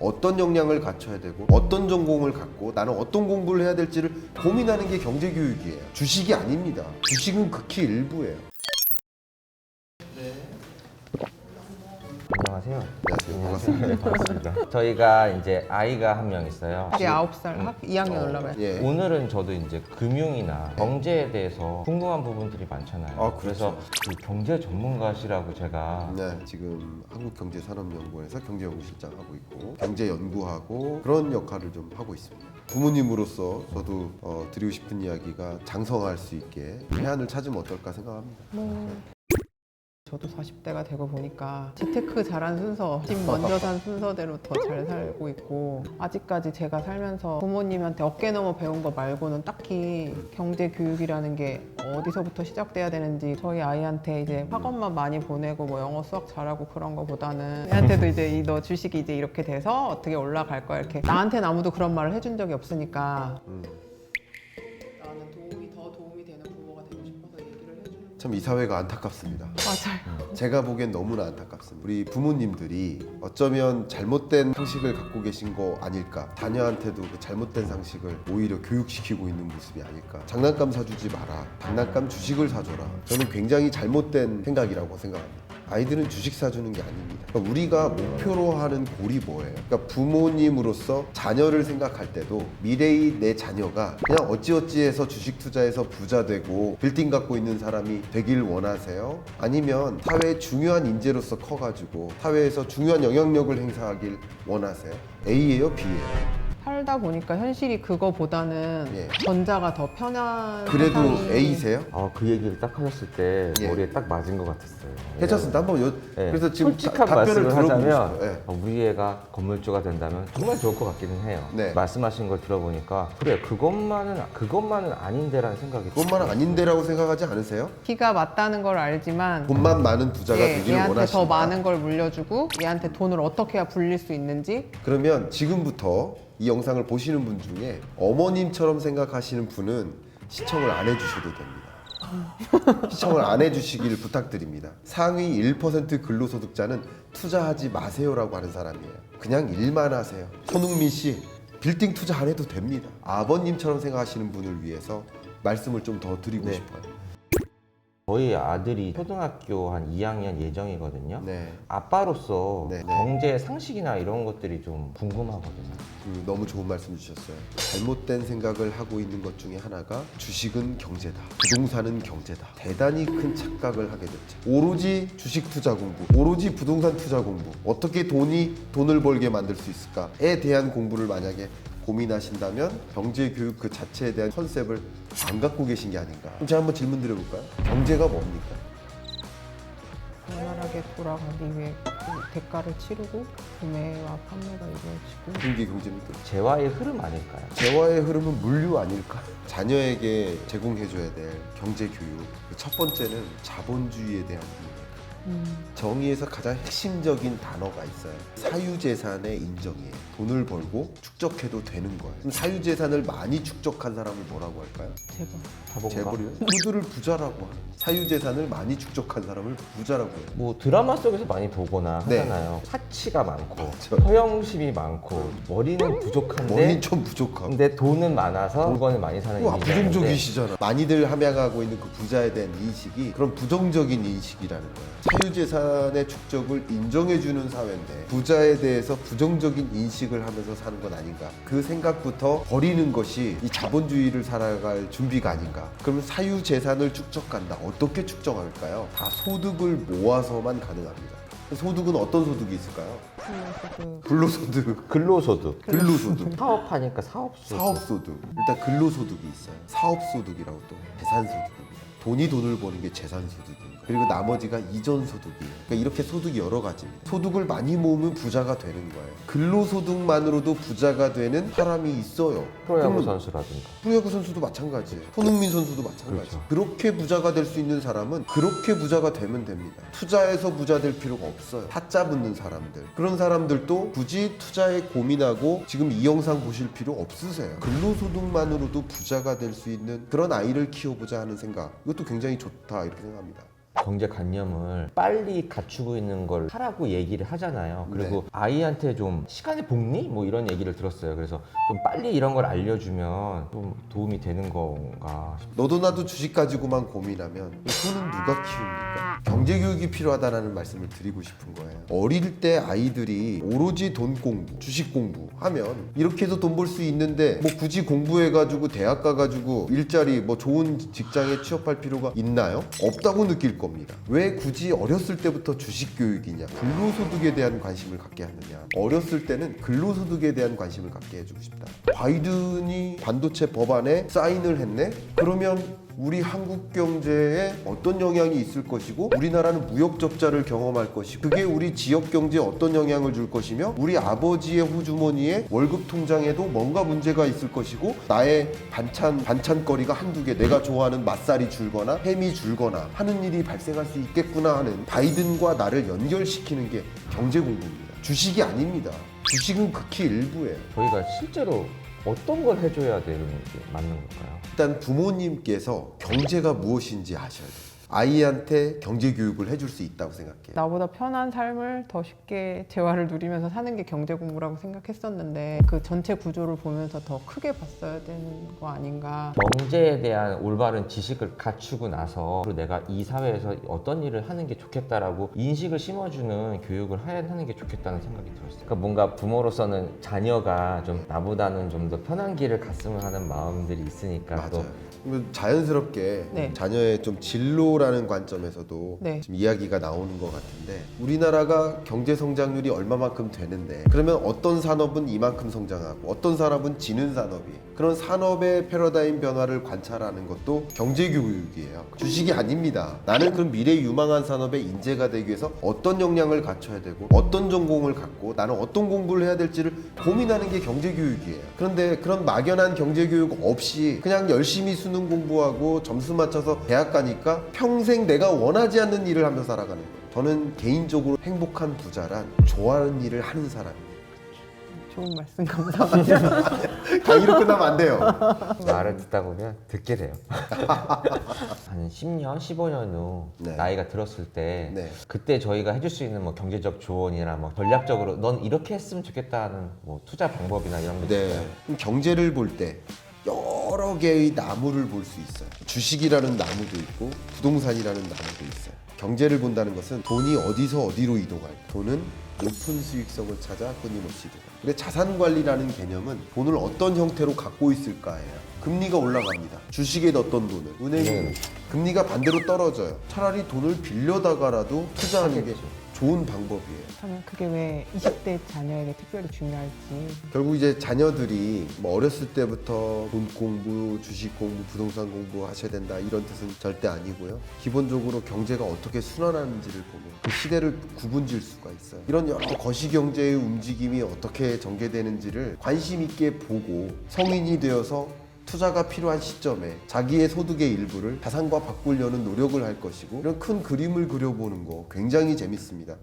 어떤 역량을 갖춰야 되고 어떤 전공을 갖고 나는 어떤 공부를 해야 될지를 고민하는 게 경제 교육이에요. 주식이 아닙니다. 주식은 극히 일부예요. 안녕하세요. 안녕하세요. 반갑습니다. 네, 반갑습니다. 저희가 이제 아이가 한 명 있어요. 이제 9살 학 2학년 올라가요. 예. 오늘은 저도 이제 금융이나 경제에 대해서 궁금한 부분들이 많잖아요. 아, 그렇죠. 그래서 그 경제 전문가시라고 제가 네, 지금 한국경제산업연구원에서 경제연구실장 하고 있고 경제 연구하고 그런 역할을 좀 하고 있습니다. 부모님으로서 저도 어, 드리고 싶은 이야기가 장성할 수 있게 해안을 찾으면 어떨까 생각합니다. 뭐 저도 40대가 되고 보니까 재테크 잘한 순서, 집 먼저 산 순서대로 더 잘 살고 있고 아직까지 제가 살면서 부모님한테 어깨 너머 배운 거 말고는 딱히 경제 교육이라는 게 어디서부터 시작돼야 되는지 저희 아이한테 이제 학원만 많이 보내고 뭐 영어 수학 잘하고 그런 거보다는 애한테도 이제 이 너 주식이 이제 이렇게 돼서 어떻게 올라갈 거야 이렇게 나한테는 아무도 그런 말을 해준 적이 없으니까 음. 참 이 사회가 안타깝습니다. 맞아요. 제가 보기엔 너무나 안타깝습니다. 우리 부모님들이 어쩌면 잘못된 상식을 갖고 계신 거 아닐까. 자녀한테도 그 잘못된 상식을 오히려 교육시키고 있는 모습이 아닐까. 장난감 사주지 마라. 장난감 주식을 사줘라. 저는 굉장히 잘못된 생각이라고 생각합니다. 아이들은 주식 사주는 게 아닙니다. 그러니까 우리가 목표로 하는 골이 뭐예요? 그러니까 부모님으로서 자녀를 생각할 때도 미래의 내 자녀가 그냥 어찌어찌해서 주식 투자해서 부자 되고 빌딩 갖고 있는 사람이 되길 원하세요? 아니면 사회의 중요한 인재로서 커가지고 사회에서 중요한 영향력을 행사하길 원하세요? A예요, B예요? 살다 보니까 현실이 그거보다는 예. 전자가 더 편한 그래도 세상이- A세요? 어, 그 얘기를 딱 하셨을 때 예. 머리에 딱 맞은 것 같았어요. 괜찮습니다. 한번 요, 네. 그래서 지금 솔직한 다- 답변을 말씀을 들어보고 하자면 싶어요. 예. 어, 우리 애가 건물주가 된다면 정말 좋을 것 같기는 해요. 네. 말씀하신 걸 들어보니까 그래 그것만은 그것만은 아닌데라는 생각이 그것만은 아닌데라고 생각하지 않으세요? 기가 맞다는 걸 알지만 돈만 많은 부자가 예, 되기를 얘한테 원하신다. 더 많은 걸 물려주고 얘한테 돈을 어떻게 해야 불릴 수 있는지 그러면 지금부터 이 영상을 보시는 분 중에 어머님처럼 생각하시는 분은 시청을 안 해주셔도 됩니다. 시청을 안 해주시길 부탁드립니다. 상위 1% 근로소득자는 투자하지 마세요라고 하는 사람이에요. 그냥 일만 하세요. 손흥민 씨 빌딩 투자 안 해도 됩니다. 아버님처럼 생각하시는 분을 위해서 말씀을 좀 더 드리고 네. 싶어요. 저희 아들이 초등학교 한 2학년 예정이거든요. 네. 아빠로서 네, 네. 경제 상식이나 이런 것들이 좀 궁금하거든요. 그 너무 좋은 말씀 주셨어요. 잘못된 생각을 하고 있는 것 중에 하나가 주식은 경제다. 부동산은 경제다. 대단히 큰 착각을 하게 됐죠. 오로지 주식 투자 공부, 오로지 부동산 투자 공부, 어떻게 돈이 돈을 벌게 만들 수 있을까에 대한 공부를 만약에 고민하신다면 경제 교육 그 자체에 대한 컨셉을 안 갖고 계신 게 아닌가. 그럼 제가 한번 질문 드려볼까요? 경제가 뭡니까? 원활하게 돌아가기 위해 그 대가를 치르고 구매와 판매가 이루어지고 게 경제입니까? 재화의 흐름 아닐까요? 재화의 흐름은 물류 아닐까? 자녀에게 제공해줘야 될 경제 교육. 그첫 번째는 자본주의에 대한 이해. 음, 정의에서 가장 핵심적인 단어가 있어요. 사유재산의 인정이에요. 돈을 벌고 축적해도 되는 거예요. 그럼 사유재산을 많이 축적한 사람을 뭐라고 할까요? 제발 자본가? 재벌이요? 그들을 부자라고 하는. 사유재산을 많이 축적한 사람을 부자라고 해요. 뭐 드라마 속에서 많이 보거나 네. 하잖아요. 사치가 많고 그렇죠. 허영심이 많고 머리는 부족한데 머리는 좀 부족하고. 근데 돈은 많아서 물건을 많이 사는 와 이미지가 있는데 부정적이시잖아. 많이들 함양하고 있는 그 부자에 대한 인식이 그런 부정적인 인식이라는 거예요. 사유재산의 축적을 인정해주는 사회인데 부자에 대해서 부정적인 인식을 하면서 사는 건 아닌가. 그 생각부터 버리는 것이 이 자본주의를 살아갈 준비가 아닌가. 그러면 사유재산을 축적한다. 어떻게 축적할까요? 다 소득을 모아서만 가능합니다. 소득은 어떤 소득이 있을까요? 근로소득, 근로소득 근로소득. 사업하니까 사업소득 사업소득. 일단 근로소득이 있어요. 사업소득이라고 또 재산소득입니다. 돈이 돈을 버는 게 재산 소득인 거예요. 그리고 나머지가 이전 소득이에요. 그러니까 이렇게 소득이 여러 가지입니다. 소득을 많이 모으면 부자가 되는 거예요. 근로 소득만으로도 부자가 되는 사람이 있어요. 프로야구 선수라든가 프로야구 선수도 마찬가지예요. 손흥민 선수도 마찬가지. 그렇게 부자가 될 수 있는 사람은 그렇게 부자가 되면 됩니다. 투자해서 부자 될 필요가 없어요. 타짜 붙는 사람들. 그런 사람들도 굳이 투자에 고민하고 지금 이 영상 보실 필요 없으세요. 근로 소득만으로도 부자가 될 수 있는 그런 아이를 키워보자 하는 생각. 이 것도 굉장히 좋다 이렇게 생각합니다. 경제관념을 빨리 갖추고 있는 걸 하라고 얘기를 하잖아요. 그리고 아이한테 좀 시간의 복리? 뭐 이런 얘기를 들었어요. 그래서 좀 빨리 이런 걸 알려주면 좀 도움이 되는 건가 싶 너도 나도 주식 가지고만 고민하면 이 손은 누가 키웁니까? 경제 교육이 필요하다는 말씀을 드리고 싶은 거예요. 어릴 때 아이들이 오로지 돈 공부, 주식 공부 하면 이렇게 해서 돈 벌 수 있는데 뭐 굳이 공부해가지고 대학 가가지고 일자리 뭐 좋은 직장에 취업할 필요가 있나요? 없다고 느낄 겁니다. 왜 굳이 어렸을 때부터 주식 교육이냐? 근로소득에 대한 관심을 갖게 하느냐? 어렸을 때는 근로소득에 대한 관심을 갖게 해주고 싶다. 바이든이 반도체 법안에 사인을 했네? 그러면 우리 한국 경제에 어떤 영향이 있을 것이고 우리나라는 무역 적자를 경험할 것이고 그게 우리 지역 경제에 어떤 영향을 줄 것이며 우리 아버지의 호주머니에 월급 통장에도 뭔가 문제가 있을 것이고 나의 반찬 반찬거리가 한두 개 내가 좋아하는 맛살이 줄거나 햄이 줄거나 하는 일이 발생할 수 있겠구나 하는 바이든과 나를 연결시키는 게 경제 공부입니다. 주식이 아닙니다. 주식은 극히 일부예요. 저희가 실제로 어떤 걸 해줘야 되는 게 맞는 걸까요? 일단 부모님께서 경제가 무엇인지 아셔야 돼요. 아이한테 경제 교육을 해줄 수 있다고 생각해요. 나보다 편한 삶을 더 쉽게 재화를 누리면서 사는 게 경제 공부라고 생각했었는데 그 전체 구조를 보면서 더 크게 봤어야 되는 거 아닌가. 경제에 대한 올바른 지식을 갖추고 나서 그리고 내가 이 사회에서 어떤 일을 하는 게 좋겠다라고 인식을 심어주는 교육을 하- 하는 게 좋겠다는 생각이 들었어요. 그러니까 뭔가 부모로서는 자녀가 좀 나보다는 좀 더 편한 길을 갔으면 하는 마음들이 있으니까 또 맞아요. 그러면 자연스럽게 네. 자녀의 좀 진로 라는 관점에서도 네. 지금 이야기가 나오는 것 같은데 우리나라가 경제 성장률이 얼마만큼 되는데 그러면 어떤 산업은 이만큼 성장하고 어떤 산업은 지는 산업이에요. 그런 산업의 패러다임 변화를 관찰하는 것도 경제 교육이에요. 주식이 아닙니다. 나는 그럼 미래 유망한 산업의 인재가 되기 위해서 어떤 역량을 갖춰야 되고 어떤 전공을 갖고 나는 어떤 공부를 해야 될지를 고민하는 게 경제 교육이에요. 그런데 그런 막연한 경제 교육 없이 그냥 열심히 수능 공부하고 점수 맞춰서 대학 가니까 평생 내가 원하지 않는 일을 하며 살아가는 거예요. 저는 개인적으로 행복한 부자란 좋아하는 일을 하는 사람이에요. 좋은 말씀 감사합니다. 강의로 끝나면 안 돼요. 말을 듣다 보면 듣게 돼요. 한 10년, 15년 후 네. 나이가 들었을 때 네. 그때 저희가 해줄 수 있는 뭐 경제적 조언이나 뭐 전략적으로 넌 이렇게 했으면 좋겠다는 뭐 투자 방법이나 이런 게 네. 있어요. 그럼 경제를 볼 때 여러 개의 나무를 볼 수 있어요. 주식이라는 나무도 있고 부동산이라는 나무도 있어요. 경제를 본다는 것은 돈이 어디서 어디로 이동할까? 돈은 높은 수익성을 찾아 끊임없이 이동할 근데 자산 관리라는 개념은 돈을 어떤 형태로 갖고 있을까예요. 금리가 올라갑니다. 주식에 넣었던 돈을 은행에 네. 금리가 반대로 떨어져요. 차라리 돈을 빌려다가라도 투자하는 게. 좋은 방법이에요. 그러면 그게 왜 20대 자녀에게 특별히 중요할지. 결국 이제 자녀들이 뭐 어렸을 때부터 돈 공부, 주식 공부, 부동산 공부 하셔야 된다 이런 뜻은 절대 아니고요. 기본적으로 경제가 어떻게 순환하는지를 보면 그 시대를 구분질 수가 있어요. 이런 여러 거시 경제의 움직임이 어떻게 전개되는지를 관심 있게 보고 성인이 되어서 투자가 필요한 시점에 자기의 소득의 일부를 자산과 바꾸려는 노력을 할 것이고 이런 큰 그림을 그려보는 거 굉장히 재밌습니다.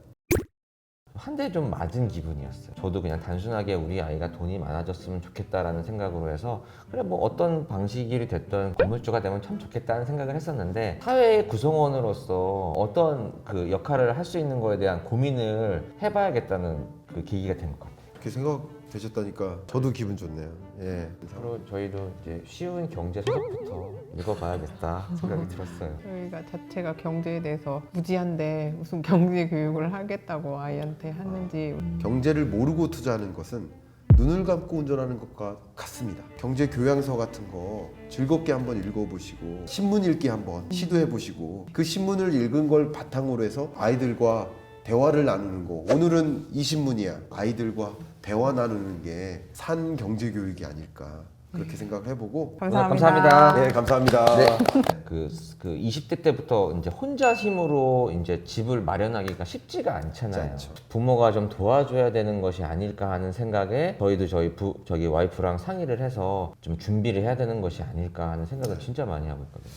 한 대 좀 맞은 기분이었어요. 저도 그냥 단순하게 우리 아이가 돈이 많아졌으면 좋겠다라는 생각으로 해서 그래 뭐 어떤 방식이 됐던 건물주가 되면 참 좋겠다는 생각을 했었는데 사회의 구성원으로서 어떤 그 역할을 할 수 있는 거에 대한 고민을 해봐야겠다는 그 계기가 된 것 같아요. 그렇게 생각되셨다니까 저도 기분 좋네요. 예. 앞으로 저희도 이제 쉬운 경제 서적부터 읽어봐야겠다 생각이 들었어요. 저희가 자체가 경제에 대해서 무지한데 무슨 경제 교육을 하겠다고 아이한테 하는지 경제를 모르고 투자하는 것은 눈을 감고 운전하는 것과 같습니다. 경제 교양서 같은 거 즐겁게 한번 읽어보시고 신문 읽기 한번 시도해 보시고 그 신문을 읽은 걸 바탕으로 해서 아이들과 대화를 나누는 거 오늘은 이 신문이야 아이들과 대화 나누는 게 산 경제 교육이 아닐까 그렇게 생각을 해보고 감사합니다. 감사합니다. 네 감사합니다. 네. 그, 그 20대 때부터 이제 혼자 힘으로 이제 집을 마련하기가 쉽지가 않잖아요. 않죠. 부모가 좀 도와줘야 되는 것이 아닐까 하는 생각에 저희도 저희 부, 저기 와이프랑 상의를 해서 좀 준비를 해야 되는 것이 아닐까 하는 생각을 진짜 많이 하고 있거든요.